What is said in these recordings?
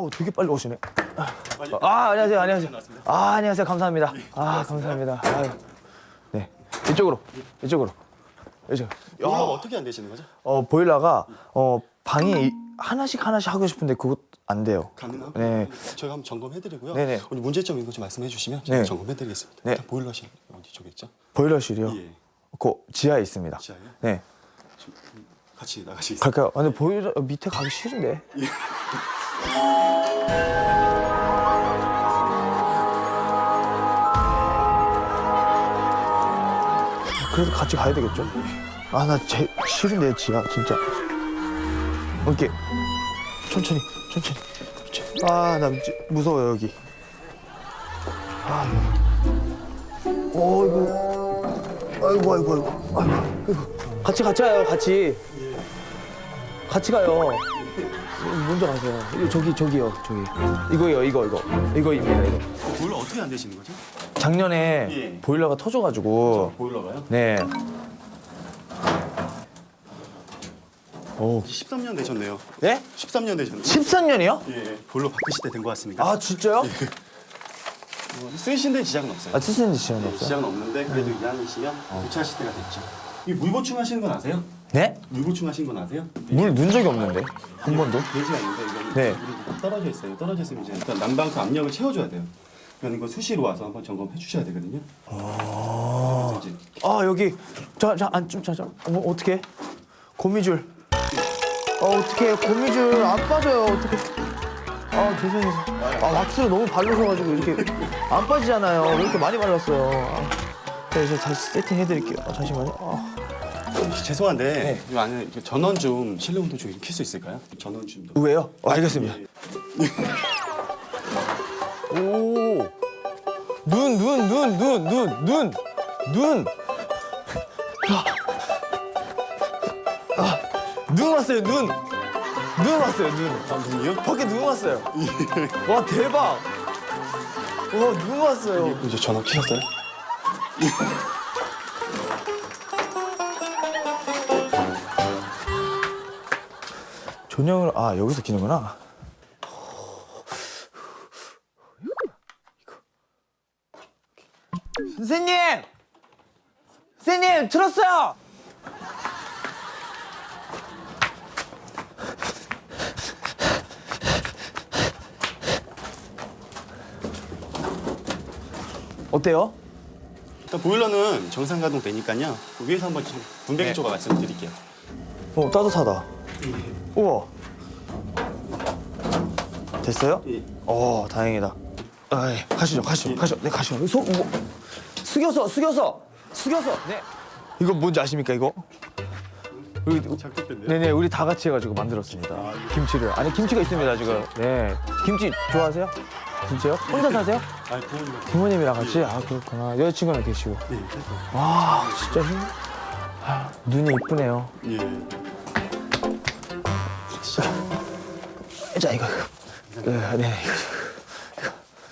아우 되게 빨리 오시네. 아 안녕하세요 안녕하세요. 아 안녕하세요 감사합니다. 아 감사합니다. 아유. 네 이쪽으로 이쪽으로 이쪽. 보일러가 어떻게 안 되시는 거죠? 어 보일러가 어 방이 이- 하나씩 하나씩 하고 싶은데 그것 안 돼요. 가능하고 네. 저희가 한번 점검해드리고요. 네네. 오늘 문제점 있는 거 좀 말씀해 주시면 저희가 네. 점검해드리겠습니다. 네. 일단 보일러실 어디 쪽에 있죠? 보일러실이요. 예. 그 지하에 있습니다. 지하에요? 네. 같이 나가시겠어요? 갈까요? 아, 근데 보일러 어, 밑에 가기 싫은데. 그래도 같이 가야 되겠죠? 아, 나 제, 싫은데, 지하, 진짜. 오케이. 천천히, 천천히. 천천히. 아, 나 지- 무서워요, 여기. 아, 어이구. 아이고, 아이고, 아이고. 아이고. 같이, 같이 가요, 같이. 같이 가요. 먼저 가세요. 이거 저기 저기요 저기. 이거요 이거 이거 이거입니다 이거. 보일러 어떻게 안 되시는 거죠? 작년에 예. 보일러가 터져가지고 보일러가요? 네. 오. 13년 되셨네요. 네? 13년 되셨네요. 13년이요? 예, 보일러 바꾸실 때 된 것 같습니다. 아 진짜요? 어, 쓰신 데는 지장은 없어요. 아 쓰시는 시간이 네, 없어요? 지장은 없는데 그래도 이왕이시면 교체하실 때가 됐죠. 이 물 보충하시는 건 아세요? 네? 물 보충하신 건 아세요? 물 넣은 적이 없는데 한 번도? 돼지가 있는데 이거는 네. 물이 떨어져 있어요. 떨어져 있으면 이제 일단 난방수 압력을 채워줘야 돼요. 그러니까 이거 수시로 와서 한번 점검해 주셔야 되거든요. 그래서 이제 아 여기 자자안좀자자 어, 어떻게? 고미줄. 어 어떻게 고미줄 안 빠져요 어떻게? 아 죄송해요. 아 왁스를 너무 바르셔가지고 이렇게 안 빠지잖아요. 왜 이렇게 많이 발랐어요? 아, 네, 이제 다시 세팅해드릴게요. 아, 잠시만요. 아. 혹시 죄송한데 네. 이 안에 이렇게 전원 좀 실내 온도 좀켤수 있을까요? 전원 좀. 더. 왜요? 어, 알겠습니다. 예, 오. 눈, 눈, 눈, 눈, 눈, 눈, 눈. 아, 아, 눈 왔어요, 눈. 눈 왔어요, 눈. 아, 눈이요? 밖에 눈 왔어요. 와, 대박. 와, 눈 왔어요. 이제 전원 켜셨어요? 조명을, 아, 여기서 키는구나. 선생님! 선생님, 들었어요! 어때요? 일단 보일러는 정상 가동 되니까요. 그 위에서 한번 좀 분배기 네. 쪽으로 말씀드릴게요. 어, 따뜻하다. 우와. 됐어요? 예. 어, 다행이다. 아, 예. 가시죠, 가시죠, 가시죠. 네, 가시죠. 소, 뭐, 숙여서, 숙여서, 숙여서. 네. 이거 뭔지 아십니까, 이거? 우리. 네네, 우리 다 같이 해가지고 만들었습니다. 김치를. 안에 김치가 있습니다, 지금. 네. 김치 좋아하세요? 김치요? 혼자 사세요? 아, 부모님. 부모님이랑 같이? 아, 그렇구나. 여자친구랑 계시고. 네, 됐어요. 와, 진짜 힘. 아, 눈이 이쁘네요. 예. 자, 이거. 이거. 네, 네.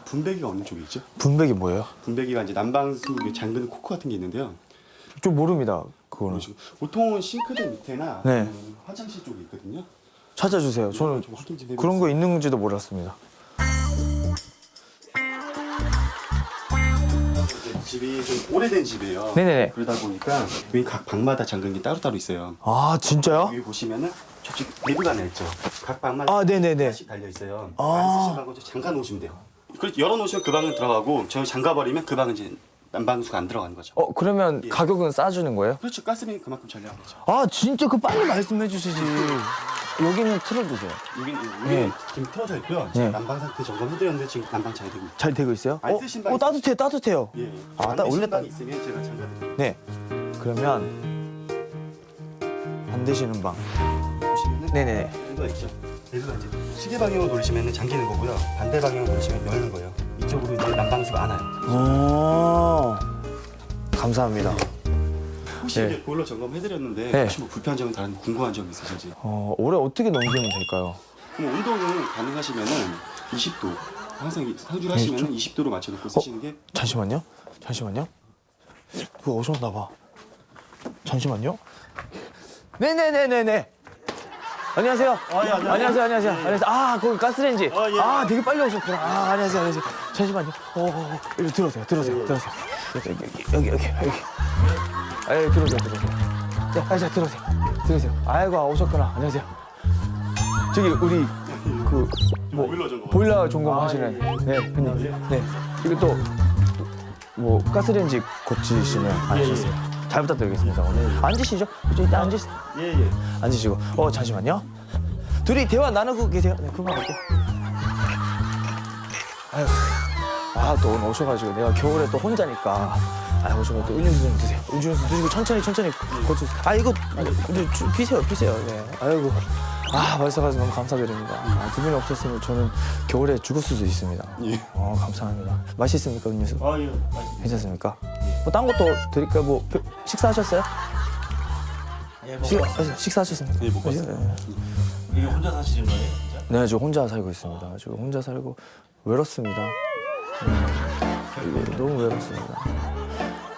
분배기가 어느 있죠? 분백이 뭐예요? 분배기가 이제 난방수 잠그는 코크 같은 게 있는데요. 좀 모릅니다. 그거는 보통은 싱크대 밑에나 네. 음, 화장실 쪽에 있거든요. 찾아주세요. 저는. 그런 거 있는지도 몰랐습니다. 집이 좀 오래된 집이에요. 네네네. 그러다 보니까 각 방마다 게 따로따로 있어요. 아 진짜요? 여기 보시면은 저쪽 내부가 나 있죠. 각 방마다 아 네네네. 하나씩 달려 있어요. 아. 안 쓰신 방은 잠가 놓으시면 돼요. 그리고 열어 놓으시면 그 방은 들어가고 저 잠가 버리면 그 방은 이제 난방수가 안 들어가는 거죠. 어 그러면 예. 가격은 싸주는 거예요? 그렇죠. 가스비는 그만큼 절약하죠. 아 진짜 그 빨리 말씀해 주시지. 여기는 틀어주세요. 여기 여기 네. 지금 틀어져 있고요. 네. 지금 난방 상태 점검해드렸는데 지금 난방 잘 되고. 잘 되고 있어요? 안 어, 쓰신 방어 있어요? 따뜻해 따뜻해요. 예. 아, 되시는 올렸다. 방이 있으면 제가 잠가드릴게요. 네. 그러면 안 되시는 방. 네네네. 이거 있죠. 얘가 이제 시계 방향으로 돌리시면 잠기는 거고요. 반대 방향으로 돌리시면 열는 거예요. 이쪽으로 이제 난방수가 안 와요. 오. 감사합니다. 혹시 네. 이게 보일러 점검해드렸는데 네. 혹시 뭐 불편한 점은 다른 궁금한 점 있으신지? 어 올해 어떻게 넘기면 될까요? 그럼 온도는 가능하시면은 20도 항상 이- 상주하시면은 20도로 맞춰놓고 쓰시는 게 잠시만요. 잠시만요. 그거 오셨나 봐. 잠시만요. 네네네네네. 안녕하세요. 아, 예, 안녕하세요. 안녕하세요. 안녕하세요. 안녕하세요. 아, 거기 가스레인지. 아, 예. 아, 되게 빨리 오셨구나. 아, 안녕하세요. 안녕하세요. 잠시만요. 어, 어, 어. 여기 들어오세요. 들어오세요. 들어오세요. 여기, 여기, 여기, 여기. 아, 여기 들어오세요. 들어오세요. 자, 아, 자, 들어오세요. 들어오세요. 아이고, 아, 오셨구나. 안녕하세요. 저기, 우리, 그, 뭐, 보일러 점검. 보일러 점검 하시는. 네, 형님. 네. 이거 또, 뭐, 가스레인지 고치시는 아저씨세요. 잘 부탁드리겠습니다. 오늘 앉으시죠. 저 일단 앉으시, 예, 예. 앉으시고. 어, 잠시만요. 둘이 대화 나누고 계세요. 네, 갈게요. 아휴, 아, 또 오늘 오셔가지고 내가 겨울에 또 혼자니까. 아, 오셔가지고 또 음료수 좀 드세요. 음료수 드시고 천천히 천천히 거치세요. 아, 이거, 주- 피세요, 피세요. 네. 아이고. 아, 말씀하셔서 너무 감사드립니다. 아, 두 분이 없었으면 저는 겨울에 죽을 수도 있습니다. 예. 어, 감사합니다. 맛있습니까, 음료수? 아, 예. 맛있습니다. 괜찮습니까? 뭐 딴 것도 드릴까 요? 뭐 표- 식사하셨어요? 예, 뭐, 식, 아, 식사하셨습니까? 예, 먹고 왔어요. 네. 이게 혼자 사시는 거예요, 진짜? 네, 저 혼자 살고 있습니다. 저 혼자 살고 외롭습니다. 네, 이게 너무 외롭습니다.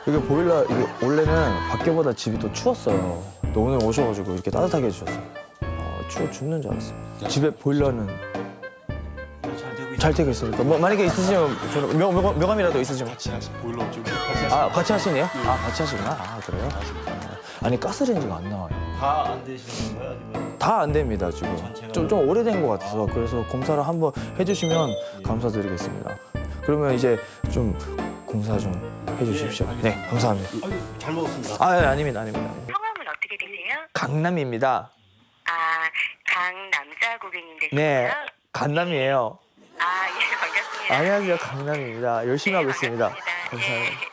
이게 보일러 이게 원래는 밖에보다 집이 더 추웠어요. 근데 오늘 오셔가지고 이렇게 따뜻하게 해주셨어요. 어, 추워 죽는 줄 알았어요. 집에 보일러는 잘 되고 있어요. 잘 되고 있습니까? 뭐 만약에 있으시면 저는 명, 명, 명함이라도 있으시면 같이 하시 보일러 좀 같이 하시. 아 같이 하시네요? 아 같이 하시구나. 아 그래요? 아, 아니 가스레인지가 안 나와요. 다안 되시는 건가요? 아니면 다 안 됩니다 지금 전체가? 좀, 좀 오래된 것 같아서 그래서 검사를 한번 해주시면 감사드리겠습니다 그러면 이제 좀 공사 좀 해주십시오 예, 네 감사합니다 아유, 잘 먹었습니다. 아 예, 아닙니다 아닙니다 성함은 어떻게 되세요? 강남입니다 아, 강 남자 고객님 되시고요. 네 강남이에요 아, 예, 반갑습니다. 안녕하세요 강남입니다 열심히 하고 네, 있습니다 반갑습니다. 감사합니다 예.